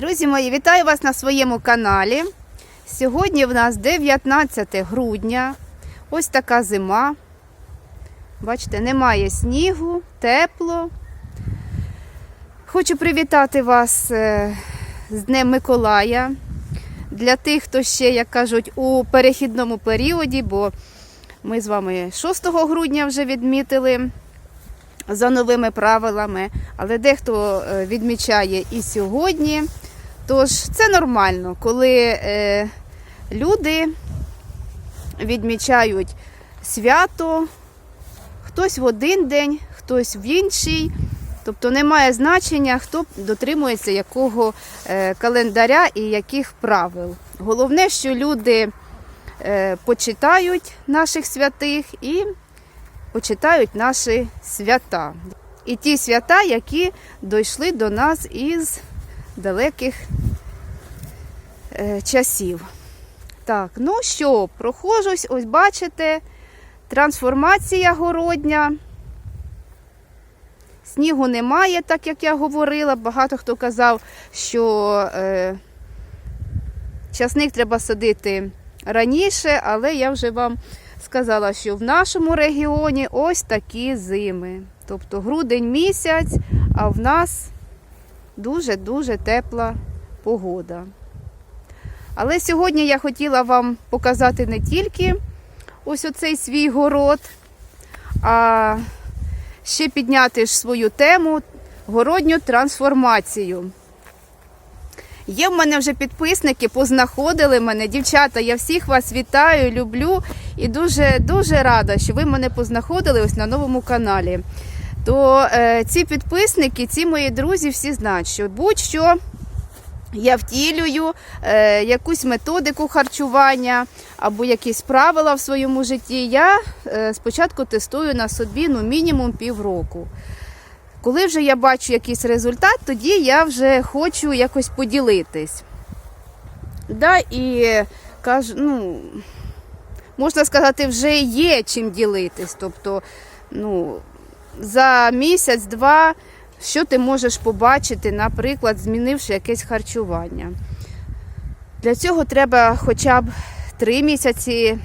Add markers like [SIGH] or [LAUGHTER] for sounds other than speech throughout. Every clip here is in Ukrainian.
Друзі мої, вітаю вас на своєму каналі. Сьогодні в нас 19 грудня. Ось така зима. Бачите, немає снігу, тепло. Хочу привітати вас е, з Днем Миколая. Для тих, хто ще, як кажуть, у перехідному періоді, бо ми з вами 6 грудня вже відмітили за новими правилами, але дехто е, відмічає і сьогодні. Тож це нормально, коли е, люди відмічають свято, хтось в один день, хтось в інший. Тобто немає значення, хто дотримується якого е, календаря і яких правил. Головне, що люди е, почитають наших святих і почитають наші свята. І ті свята, які дійшли до нас із далеких часів. Так, ну що, прохожусь, ось бачите, трансформація городня. Снігу немає, так як я говорила. Багато хто казав, що е, часник треба садити раніше, але я вже вам сказала, що в нашому регіоні ось такі зими. Тобто грудень місяць, а в нас дуже-дуже тепла погода. Але сьогодні я хотіла вам показати не тільки ось оцей свій город, а ще підняти ж свою тему городню трансформацію. Є в мене вже підписники, познаходили мене. Дівчата, я всіх вас вітаю, люблю і дуже дуже рада, що ви мене познаходили ось на новому каналі. То е, ці підписники, ці мої друзі, всі знають, що будь-що я втілюю е, якусь методику харчування або якісь правила в своєму житті. Я е, спочатку тестую на собі ну, мінімум півроку. Коли вже я бачу якийсь результат, тоді я вже хочу якось поділитись. Да, і кажу, ну, можна сказати, вже є чим ділитись. Тобто, ну, за місяць-два, що ти можеш побачити, наприклад, змінивши якесь харчування. Для цього треба хоча б три місяці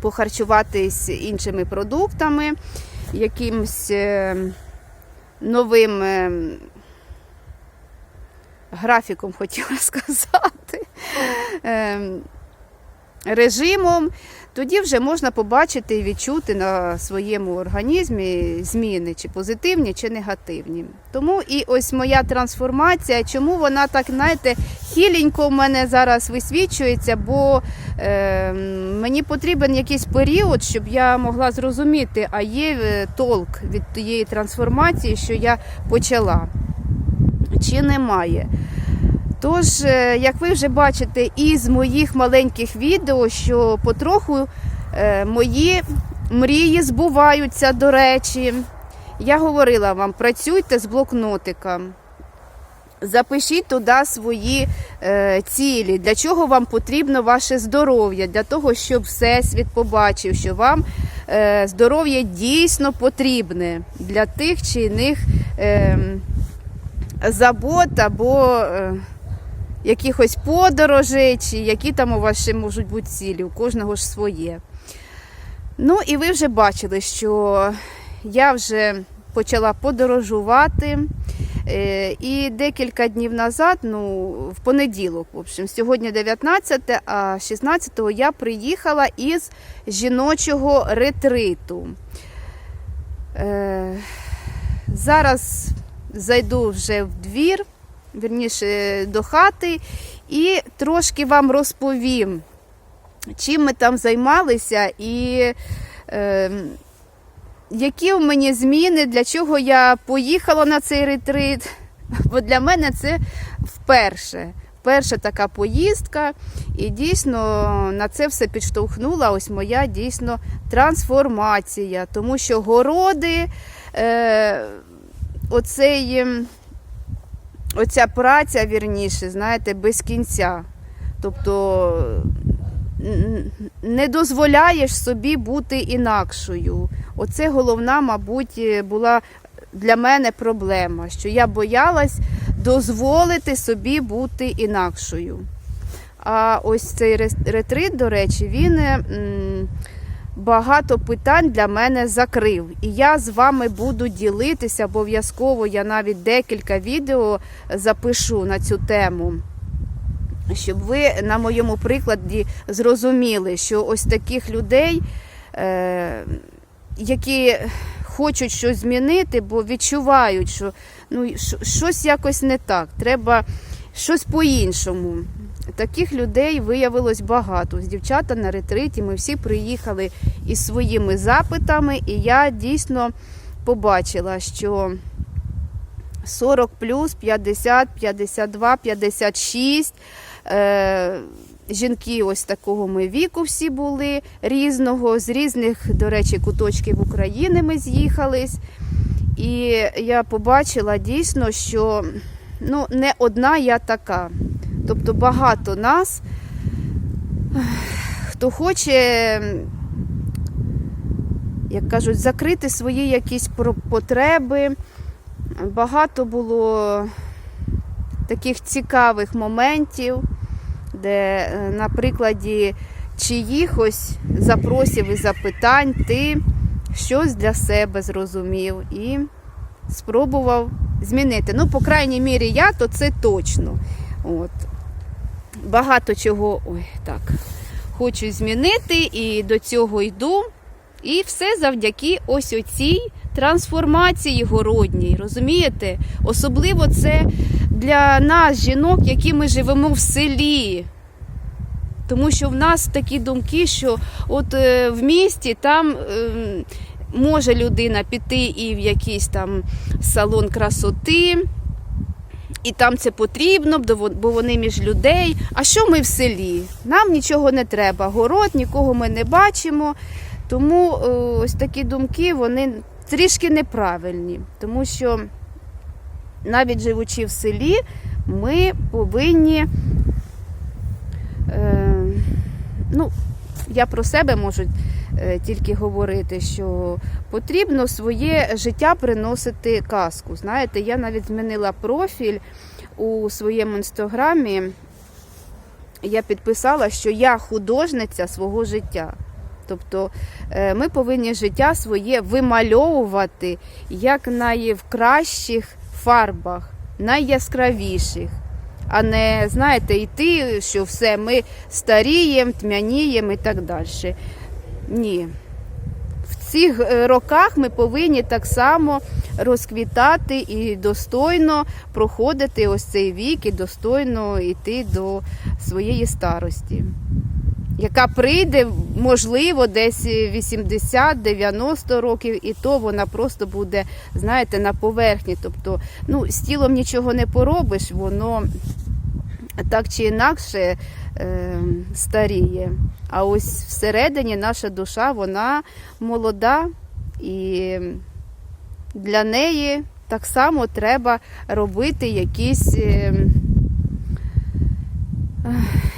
похарчуватись іншими продуктами, якимсь е, новим е, графіком, хотіла [LAUGHS] сказати, е, режимом. Тоді вже можна побачити і відчути на своєму організмі зміни, чи позитивні, чи негативні. Тому і ось моя трансформація, чому вона так, знаєте, хіленько в мене зараз висвічується, бо е, мені потрібен якийсь період, щоб я могла зрозуміти, а є е, толк від тієї трансформації, що я почала, чи немає. Тож, е, як ви вже бачите із моїх маленьких відео, що потроху е, мої мрії збуваються, до речі. Я говорила вам, працюйте з блокнотиком. Запишіть туди свої е, цілі, для чого вам потрібно ваше здоров'я, для того, щоб Всесвіт побачив, що вам здоров'я дійсно потрібне для тих чи іних е, забот або якихось подорожей, чи які там у вас ще можуть бути цілі, у кожного ж своє. Ну, і ви вже бачили, що я вже почала подорожувати. Е, І декілька днів назад, ну, в понеділок, в общем, сьогодні 19, а 16-го я приїхала із жіночого ретриту. Е, Зараз зайду вже в двір, вірніше до хати, і трошки вам розповім, чим ми там займалися і е, які в мені зміни, для чого я поїхала на цей ретрит. [LAUGHS] Бо для мене це вперше. Перша така поїздка, і дійсно на це все підштовхнула ось моя дійсно трансформація, тому що городи, е, оцей, ем, оця праця, вірніше, знаєте, без кінця. Тобто не дозволяєш собі бути інакшою. Оце головна, мабуть, була для мене проблема, що я боялась дозволити собі бути інакшою. А ось цей ретрит, до речі, він е, багато питань для мене закрив. І я з вами буду ділитися обов'язково. Я навіть декілька відео запишу на цю тему. Щоб ви на моєму прикладі зрозуміли, що ось таких людей, е, які хочуть щось змінити, бо відчувають, що ну, щось якось не так, треба щось по-іншому. Таких людей виявилось багато. З дівчата на ретриті ми всі приїхали із своїми запитами, і я дійсно побачила, що 40 плюс, 50, 52, 56. Е, жінки ось такого ми віку всі були різного, з різних, до речі, куточків України ми з'їхались. І я побачила дійсно, що ну, не одна я така. Тобто багато нас, хто хоче, як кажуть, закрити свої якісь потреби. Багато було таких цікавих моментів, де е, на прикладі чиїхось запросів і запитань ти щось для себе зрозумів і спробував змінити. Ну, по крайній мірі, я, то це точно. От. Багато чого ой, так, хочу змінити і до цього йду. І все завдяки ось оцій трансформації городній. Розумієте? Особливо це для нас, жінок, які ми живемо в селі. Тому що в нас такі думки, що от е, в місті там е, може людина піти і в якийсь там салон красоти, і там це потрібно, бо вони між людей. А що ми в селі? Нам нічого не треба. Город, нікого ми не бачимо. Тому е, ось такі думки вони трішки неправильні, тому що навіть живучи в селі, ми повинні. Е, ну, я про себе можу тільки говорити, що потрібно своє життя приносити казку. Знаєте, я навіть змінила профіль у своєму інстаграмі. Я підписала, що я художниця свого життя. Тобто е, ми повинні життя своє вимальовувати як най- в кращих фарбах, найяскравіших, а не, знаєте, йти, що все, ми старіємо, тьмяніємо і так далі. Ні. В цих е, роках ми повинні так само розквітати і достойно проходити ось цей вік, і достойно йти до своєї старості яка прийде, можливо, десь 80-90 років, і то вона просто буде, знаєте, на поверхні. Тобто, ну, з тілом нічого не поробиш, воно так чи інакше е, старіє. А ось всередині наша душа, вона молода, і для неї так само треба робити якісь. е,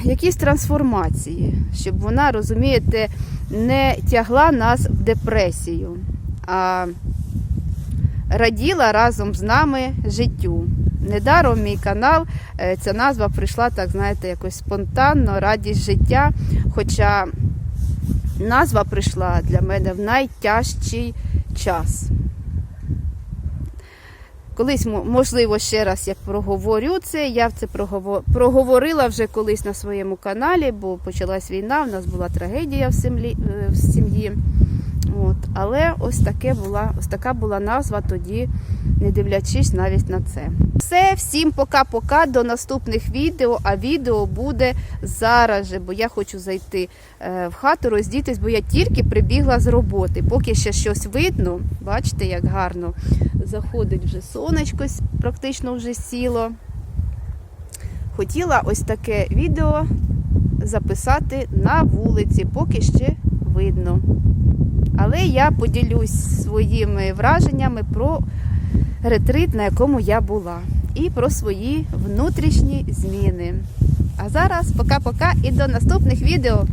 якісь трансформації, щоб вона, розумієте, не тягла нас в депресію, а раділа разом з нами життю. Недаром мій канал, е, ця назва прийшла, так знаєте, якось спонтанно, радість життя. Хоча назва прийшла для мене в найтяжчий час. Колись, можливо, ще раз я проговорю це. Я це проговорила вже колись на своєму каналі, бо почалась війна, в нас була трагедія в сім'ї. От. Але ось, таке була, ось така була назва тоді, не дивлячись навіть на це. Все, всім пока-пока, до наступних відео. А відео буде зараз же, бо я хочу зайти е, в хату, роздітись, бо я тільки прибігла з роботи. Поки ще щось видно, бачите, як гарно заходить вже сонечко, практично вже сіло. Хотіла ось таке відео записати на вулиці, поки ще видно. Але я поділюсь своїми враженнями про ретрит, на якому я була, і про свої внутрішні зміни. А зараз пока-пока і до наступних відео.